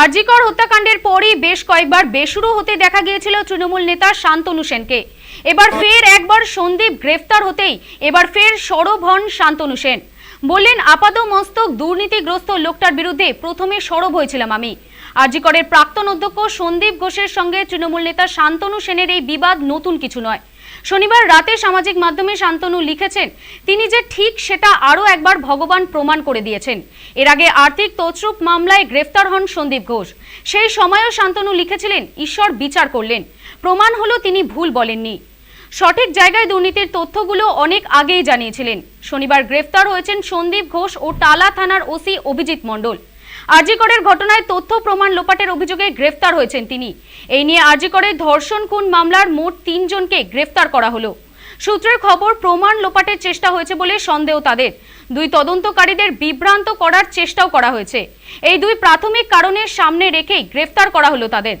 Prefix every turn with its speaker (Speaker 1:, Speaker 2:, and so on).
Speaker 1: আরজিকর হত্যাকাণ্ডের পরই বেশ কয়েকবার বেসুরো হতে দেখা গিয়েছিল তৃণমূল নেতা শান্তনু সেনকে। এবার ফের একবার সন্দীপ গ্রেফতার হতেই এবার ফের সরব হন শান্তনু সেন। বললেন আপাদ মস্তক দুর্নীতিগ্রস্ত লোকটার বিরুদ্ধে প্রথমে সরব হয়েছিলাম আমি। আরজিকরের প্রাক্তন অধ্যক্ষ সন্দীপ ঘোষের সঙ্গে তৃণমূল নেতা শান্তনু সেনের এই বিবাদ নতুন কিছু নয়। শনিবার রাতে সামাজিক মাধ্যমে শান্তনু লিখেছেন, তিনি যে ঠিক সেটা আরও একবার ভগবান প্রমাণ করে দিয়েছেন। এর আগে আর্থিক তছরূপ মামলায় গ্রেফতার হন সন্দীপ ঘোষ। সেই সময়ও শান্তনু লিখেছিলেন, ঈশ্বর বিচার করলেন। প্রমাণ হলো তিনি ভুল বলেননি। সঠিক জায়গায় দুর্নীতির তথ্যগুলো অনেক আগেই জানিয়েছিলেন। শনিবার গ্রেফতার হয়েছেন সন্দীপ ঘোষ ও টালা থানার ওসি অভিজিৎ মণ্ডল। আরজিকরের ঘটনায় তথ্য প্রমাণ লোপাটের অভিযোগে গ্রেফতার হয়েছেন তিনি। এই নিয়ে আরজিকরের ধর্ষণ খুন মামলার মোট তিনজনকে গ্রেফতার করা হলো। সূত্রের খবর, প্রমাণ লোপাটের চেষ্টা হয়েছে বলে সন্দেহ তাদের। দুই তদন্তকারীদের বিভ্রান্ত করার চেষ্টাও করা হয়েছে। এই দুই প্রাথমিক কারণের সামনে রেখেই গ্রেফতার করা হলো তাদের।